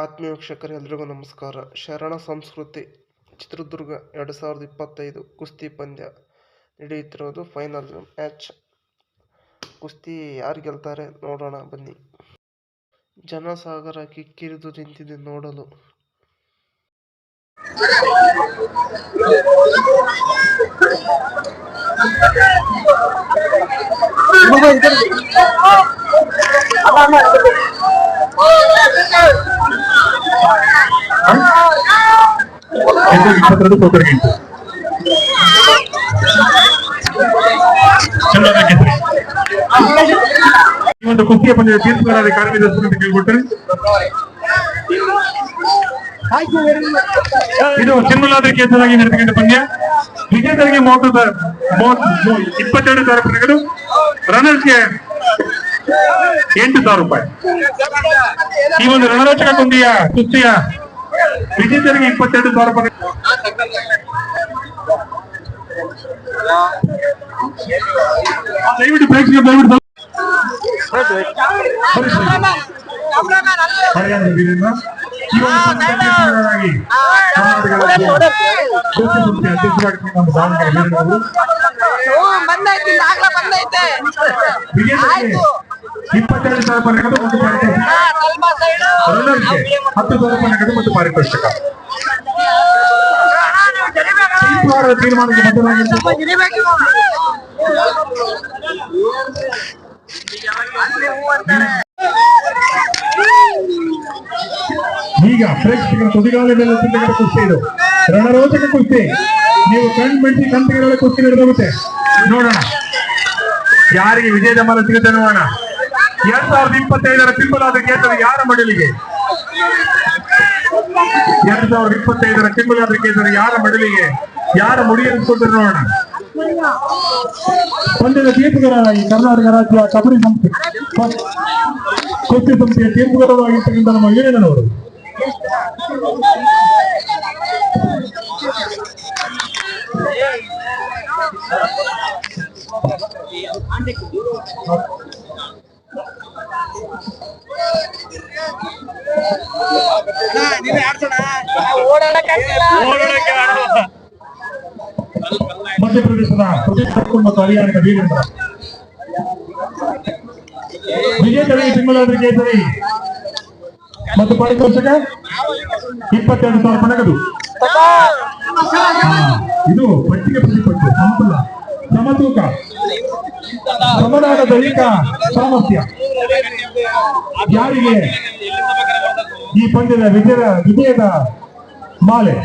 ಆತ್ಮೀಯ ವೀಕ್ಷಕರೇ ಎಲ್ರಿಗೂ ನಮಸ್ಕಾರ. ಶರಣ ಸಂಸ್ಕೃತಿ, ಚಿತ್ರದುರ್ಗ ಎರಡು ಸಾವಿರದ ಇಪ್ಪತ್ತೈದು ಕುಸ್ತಿ ಪಂದ್ಯ ನಡೆಯುತ್ತಿರೋದು ಫೈನಲ್ ಮ್ಯಾಚ್. ಕುಸ್ತಿ ಯಾರು ಗೆಲ್ತಾರೆ ನೋಡೋಣ, ಬನ್ನಿ. ಜನಸಾಗರ ಕಿಕ್ಕಿರಿದು ನಿಂತಿದೆ ನೋಡಲು. ಒಂದು ಕುಸ್ತಿಯ ಪಂದ್ಯದ ತೀರ್ಪುಗಾರರ ಕಾರ್ಯದರ್ಶಿ ಅಂತ ಕೇಳ್ಬಿಟ್ರೆ ಇದು ಚಿನ್ನಲಾದ್ರಿ ಕೇಂದ್ರವಾಗಿ ನಡೆದುಕೊಂಡ ಪಂದ್ಯ. ವಿಜೇತರಿಗೆ ಮೂವತ್ತು ಇಪ್ಪತ್ತೆರಡು ಸಾವಿರ ರೂಪಾಯಿಗಳು ರನ್ನರ್ಸ್ಗೆ ಎಂಟು ಸಾವಿರ ರೂಪಾಯಿ. ಈ ಒಂದು ರಣರೋಚಕ ಕುಂದಿಯ ಕುಸ್ತಿಯ ವಿಜೇತರಿಗೆ ಇಪ್ಪತ್ತೆರಡು ಸಾವಿರ ರೂಪಾಯಿ ದಯವಿಟ್ಟು ಪ್ರೇಕ್ಷಕರು ದಯವಿಟ್ಟು ಬಂದೈತಿ ಆಗ್ಲೇ ಇಪ್ಪತ್ತೆರಡು ಸಾವಿರ ರೂಪಾಯಿ ನಗದು ಮತ್ತು ಪಾರಿತೋಷಕ. ಹತ್ತು ಸಾವಿರ ರೂಪಾಯಿ ನಗದು ಮತ್ತು ಪಾರಿತೋಷಕ. ತೀರ್ಮಾನಕ್ಕೆ ಈಗ ಪ್ರೇಕ್ಷಕರ ತುದಿಗಾಲ ಮೇಲೆ ತುಂಬಿದ ಕುಸ್ತಿ ಇದು. ರಣರೋಚಕ ಕುಸ್ತಿ. ನೀವು ಕಣ್ ಮೆಣಸಿ ಕಂತಿಗಳ ಕುಸ್ತಿ ನಡೆದೋಗುತ್ತೆ. ನೋಡೋಣ. ಯಾರಿಗೆ ವಿಜಯದ ಮರ ಸಿಗುತ್ತೆ ನೋಡೋಣ. ಎರಡ್ ಸಾವಿರದ ಇಪ್ಪತ್ತೈದರ ಚಿಂಬಲಾದ ಕೇಂದ್ರ ಯಾರ ಮಡಲಿಗೆ ಎರಡ್ ಸಾವಿರದ ಇಪ್ಪತ್ತೈದರ ಚಿಂಬಲಾದ ಕೇಂದ್ರ ಯಾರ ಮಡಲಿಗೆ ಯಾರ ಮುಡಿಯನ್ನು ನೋಡೋಣ ಪಂದ್ಯದ ತೀರ್ಪುಗಾರರಾಗಿ ಕರ್ನಾಟಕ ರಾಜ್ಯ ಕಬಡ್ಡಿ ಸಂಸ್ಥೆ ಕುಸ್ತಿ ಸಂಸ್ಥೆಯ ತೀರ್ಪುಗಾರರಾಗಿರ್ತಕ್ಕಂಥ ನಮ್ಮ ವೀರೇಂದ್ರನವರು ಓಡಾಡಕ್ಕಾಗಿಲ್ಲ ಮಧ್ಯಪ್ರದೇಶದ ಮತ್ತು ಹರಿಯಾಣದ ವೀರೇಂದ್ರ ವಿಜೇತರಿಗೆ ತಿಂಗಳಾದ ಕೇಸರಿ ಮತ್ತು ಪಾರಿತೋಷಕ ಇಪ್ಪತ್ತೆರಡು ಸಾವಿರ ಪಣಗದು ನಗದು ಇದು ಪಟ್ಟಿಗೆ ಪ್ರತಿಪಟ್ಟು ಸಮತಲ ಸಮತೂಕ ಸಮನಾದ ದೈಹಿಕ ಸಾಮರ್ಥ್ಯ. ಯಾರಿಗೆ ಈ ಪಂದ್ಯದ ವಿಜಯ ವಿಜಯದ ಮಾಲೆ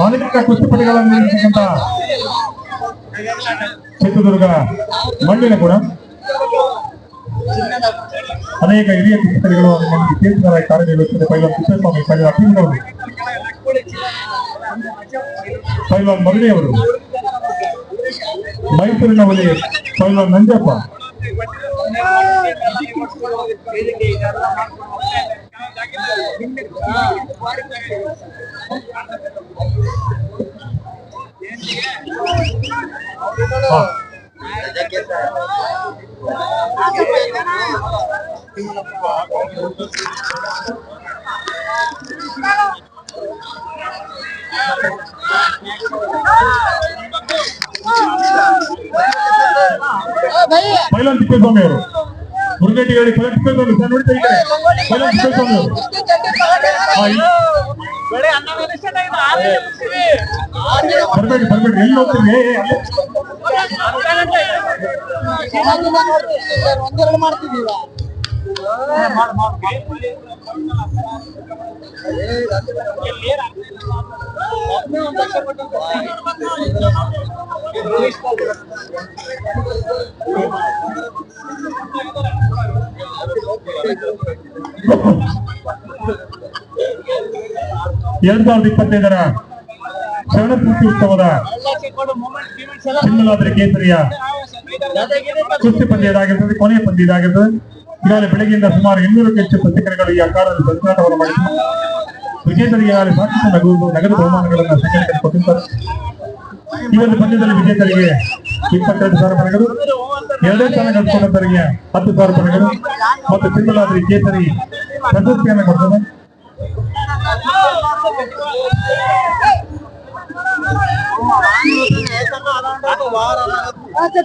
ಅನೇಕ ಕುಸ್ತಿಪಟುಗಳನ್ನು ನೀಡಿರ್ತಕ್ಕಂಥ ಚಿತ್ರದುರ್ಗ ಮಣ್ಣಿನ ಕೂಡ. ಅನೇಕ ಹಿರಿಯ ಚಿತ್ರಗಳು ನಮಗೆ ಕಾರ್ಯನಿರ್ವಹಿಸುತ್ತದೆ. ಪೈಲಾನ್ ಪೈಲವಾನ್ ಕೃಷ್ಣಸ್ವಾಮಿ ಪೈಲವಾನ್ ಪೈಲಾನ್ ಪೈಲವಾನ್ ಮಗಡಿಯವರು ಮೈಸೂರಿನ ಒಲೆ ಪೈಲಾನ್ ನಂಜಪ್ಪ. ಹಾ. ಪೈಲವಾನ್ ತಿಪ್ಪೇಸ್ವಾಮಿ ಅವರು. ಮುರುಗೇಟಿ ಹೇಳಿ ಪೈಲನ್ ತಿಪ್ಪೇಸ್ವಾಮಿ ಸರ್ ನೋಡ್ತಾ ಇದ್ದಾರೆ? ಪೈಲವಾನ್ ತಿಪ್ಪೇಸ್ವಾಮಿ ಅವರು. ಬರ್ಬೇಡಿ ಬರ್ಬೇಡಿ. ಎಲ್ಲಿ ಹೋಗ್ತೀರಿ. ಒಂದೆರಡು ಮಾಡ್ತಿದ್ದೀವ ಎರಡ್ ಸಾವಿರದ ಇಪ್ಪತ್ತೈದರ ಶರಣ ಪೂರ್ತಿ ಉತ್ಸವದ ಚಿನ್ನಲಾದ್ರಿ ಕೇಸರಿಯ ಕುಸ್ತಿ ಪಂದ್ಯ ಇದಾಗಿರ್ತದೆ ಕೊನೆಯ ಪಂದ್ಯ ಇದಾಗಿರ್ತದೆ. ಈಗಾಗಲೇ ಬೆಳಗ್ಗೆಯಿಂದ ಸುಮಾರು ಇನ್ನೂರಕ್ಕೂ ಹೆಚ್ಚು ಪ್ರತಿಕ್ರಿಯೆಗಳು ಈ ಅಖಾಡದಲ್ಲಿ ಸಂಚಾರವನ್ನು ಮಾಡಿದ್ದು ವಿಜೇತರಿಗೆ ಈಗಾಗಲೇ ಸಾಕಷ್ಟು ನಗದು ನಗದು ಬಹುಮಾನಗಳನ್ನು ಸಂಘಟನೆ ಕೊಟ್ಟಿದ್ದಾರೆ ಈ ಒಂದು ಪಂದ್ಯದಲ್ಲಿ ವಿಜೇತರಿಗೆ ಇಪ್ಪತ್ತೆರಡು ಸಾವಿರ ರೂಪಾಯಿಗಳು, ಎರಡೇ ಸ್ಥಾನ ಗಳಿಸಿಕೊಂಡವರಿಗೆ ಹತ್ತು ಸಾವಿರ ರೂಪಾಯಿಗಳು ಮತ್ತು ತಿಂಗಳಾದ್ರೆ ಕೇಸರಿ ಪ್ರಶಸ್ತಿಯನ್ನು ಕೊಡ್ತದೆ. ಮತ್ತೆ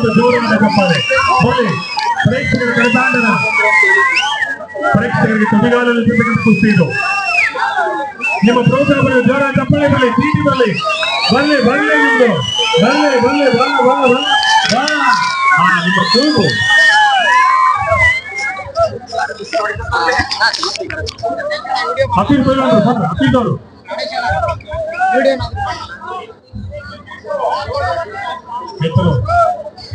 ಫಿಲಂರು ಒಂದು ಜೋರಾದ ಚಪ್ಪಾಳೆ ಬನ್ನಿ ಪ್ರೇಕ್ಷಕರ ಕರೆದಾಂಡನ ಪ್ರೇಕ್ಷಕರಿಗೆ ತುದಿಗಾಲಲ್ಲಿ ಸಿಗತಕ್ಕಂಥ ಕುಸ್ತಿ ಇದು ನಿಮ್ಮ ಪ್ರೋತ್ಸಾಹ ಬರಲಿ ಜೋರ ಚಪ್ಪಾಳೆ ಬರಲಿ ಪ್ರೀತಿ ಬರಲಿ ಬರಲಿ ಬರಲಿ ನಿಮ್ದು ಬರಲಿ ಬರಲಿ ಬರ ಬರ ಬರ ಬರ ಹಾ ನಿಮ್ಮ ಕೂಗು ಹಫೀಸ್ ಬೈಲಂದ್ರು ಸರ್ ಹಫೀಸ್ ಅವರು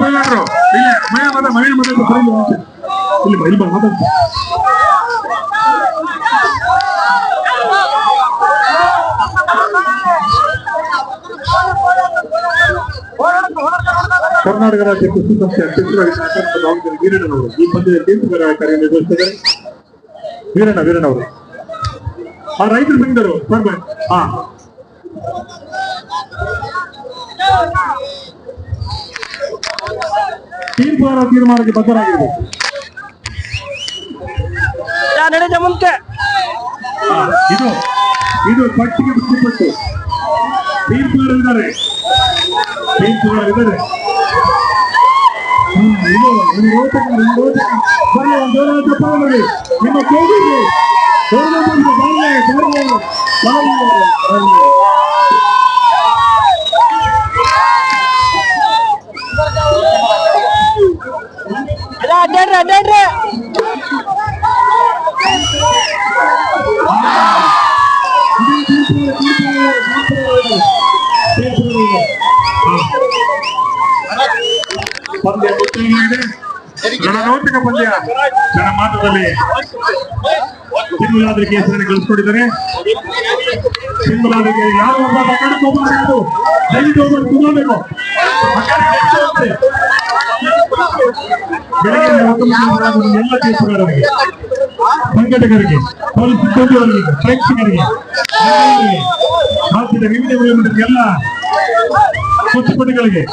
ಬೈಲಂದ್ರು ಇಲ್ಲಿ ಇಲ್ಲಿ ಬಾ, ಕರ್ನಾಟಕ ರಾಜ್ಯ ಕೃಷಿ ಸಂಸ್ಥೆ ಅಧ್ಯಕ್ಷರಾಗಿ ವೀರಣ್ಣ ದಾವಣಗೆರೆ ವೀರಣ್ಣನವರು. ಈ ಪಂದ್ಯದ ತೀರ್ಪುಗಾರ ಕಾರ್ಯನಿರ್ವಹಿಸಿದ್ದಾರೆ ವೀರಣ್ಣ ವೀರಣ್ಣ ಅವರು. ಆ ರೈತರು ಬಂದರು ಬರ್ಬೇಕು ಹಾ ತೀರ್ಪುಗಾರ ತೀರ್ಮಾನಕ್ಕೆ ಬದ್ಧರಾಗಿರಬೇಕು. ಮುಂಚೆ ಮುಂದೆ? ಇದು ಇದು ಪಟ್ಟಿಗೆ ಇದು ಒಂದು ಒಂದು ಬರಲಿ ಒಂದು ಜೋರಾದ ಚಪ್ಪಾಳೆ ಬರಲಿ ನಿಮ್ಮ ಬರಲಿ ಬರಲಿ ಬರಲಿ ಬರಲಿ ಬರಲಿ ಅಡ್ಡಾಡ್ರಿ ಅಡ್ಡಾಡ್ರಿ ಪಂದ್ಯ ಮುಕ್ತಾಯವಾಗಿದೆ ರಣರೋಚಕ ಪಂದ್ಯ ನನ್ನ ಮಾತುದಲ್ಲಿ ಸಿಂಹಲಾದ್ರಿ ಕೇಸರಿಯನ್ನು ಗಳಿಸ್ಕೊಂಡಿದ್ದಾರೆ ಸಿಂಹಲಾದ್ರಿಗೆ ಯಾರು ಒಬ್ಬ ಮಕ್ಕಳು ಹೋಗಬಾರದು ದಯವಿಟ್ಟು ಒಬ್ಬರು ಕೂದಬೇಕು ಬೆಳಗ್ಗೆ ಹತ್ತೊಂಬತ್ತು ಎಲ್ಲ ಕೇಸುಗಾರರಿಗೆ ಸಂಘಟಕರಿಗೆ ಪೊಲೀಸ್ ಸಿಬ್ಬಂದಿಯವರಿಗೆ ಪ್ರೇಕ್ಷಕರಿಗೆ ಎಲ್ಲರಿಗೆ, ರಾಜ್ಯದ ವಿವಿಧ ವಲಯದ ಎಲ್ಲ ಕುಸ್ತಿಪಟುಗಳಿಗೆ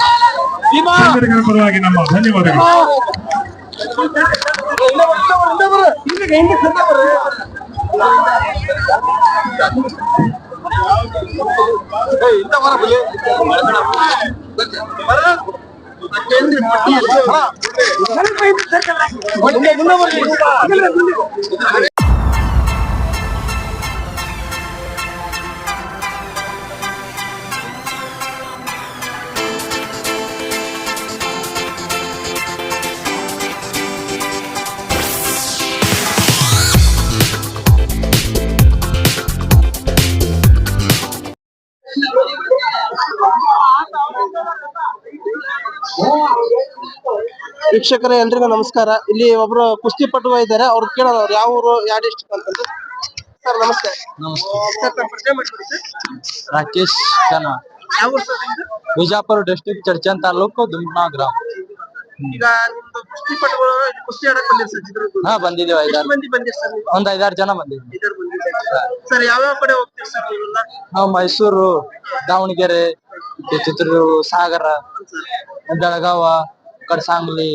ಸಂಘಟಕರ ಪರವಾಗಿ ನಮ್ಮ ಧನ್ಯವಾದಗಳು ఉంది ವೀಕ್ಷಕರೇ ಎಲ್ರಿಗೂ ನಮಸ್ಕಾರ. ಇಲ್ಲಿ ಒಬ್ರು ಕುಸ್ತಿ ಪಟುವ ಇದ್ದಾರೆ. ಅವ್ರು ಕೇಳೋಣ ಅವ್ರು ಯಾವ ಊರು ಯಾವ ಡಿಸ್ಟ್ರಿಕ್ಟ್ ಅಂತ ಸರ್ ನಮಸ್ತೆ. ಸರ್ ತಮ್ಮ ಪರಿಚಯ ಮಾಡ್ಕೊಡಿ ಸರ್. ರಾಕೇಶ್ ಜನ ಯಾವ ಊರು ಸರ್ ನಿಮ್ದು? ಬಿಜಾಪುರ ಡಿಸ್ಟ್ರಿಕ್ಟ್ ಚರ್ಚನ್ ತಾಲೂಕು ದುಮ್ನಾ ಗ್ರಾಮ. ಈಗ ನಿಮ್ದು ಕುಸ್ತಿ ಪಟುಗಳು ಇಲ್ಲಿ ಕುಸ್ತಿ ಆಡಕ್ ಬಂದಿರ್ ಸರ್ ಚಿತ್ರದುರ್ಗ ಹಾ ಬಂದಿದೀವಿ ಎಷ್ಟು ಐದಾರು ಮಂದಿ ಬಂದಿರ್ ಸರ್ ನೀವು? ಒಂದ್ ಐದಾರು ಜನ ಬಂದಿದ್ವಿ ಇದರ್ ಬಂದಿದ್ದಾರೆ ಸರ್. ಯಾವ್ಯಾವ ಕಡೆ ಹೋಗ್ತೀರಿ ಸರ್ ನೀವೆಲ್ಲ? ನಾವು ಮೈಸೂರು ದಾವಣಗೆರೆ ಚಿತ್ರದುರ್ಗ ಸಾಗರ ಬೆಳಗಾವ ಕಡೆ ಸಾಂಗ್ಲಿ.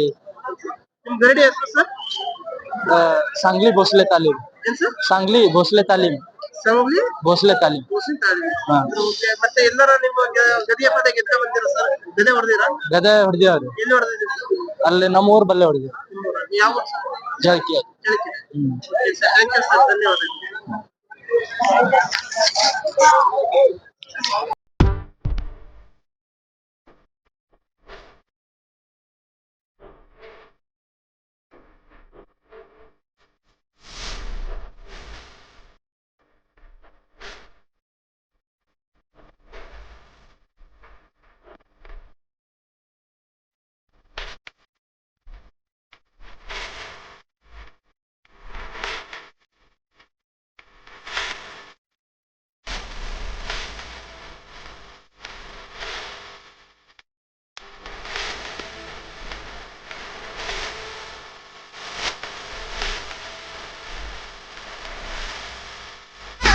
ನಿಮ್ ಗರಡಿ ಹೆಸರು ಸರ್? ಆ, ಸಾಂಗ್ಲಿ ಭೋಸ್ಲೆ ತಾಲೀಮ್. ಏನ್ ಸರ್? ಸಾಂಗ್ಲಿ ಭೋಸ್ಲೆ ತಾಲೀಮ್. ಸಾಂಗ್ಲಿ? ಭೋಸ್ಲೆ ತಾಲೀಮ್. ಮುಸ್ಲಿಂ ಹಾ. ಓಕೆ ಮತ್ತೆ ಎಲ್ಲರ ನಿಮ್ಮ ಗ- ಗದಿಯ ಪದ ಗೆದ್ದ ಬಂದಿರ ಸರ್? ಗದೆ ಹೊಡೆದಿರಾ? ಗದೆ ಹೊಡೆದಿವ್ರಿ ಎಲ್ಲಿ ಹೊಡೆದಿದ್ದೀರಿ ಅಲ್ಲಿ ನಮ್ಮ ಊರ್ ಬಲ್ಲೆ ಹೊಡೆದಿವಿ. ಯಾವ ಊರು ಸರ್? ಜಳಕಿ ಚಳ್ಳಕೆರೆ. ಹ್ಮ್. Okay sir thank you sir ಧನ್ಯವಾದ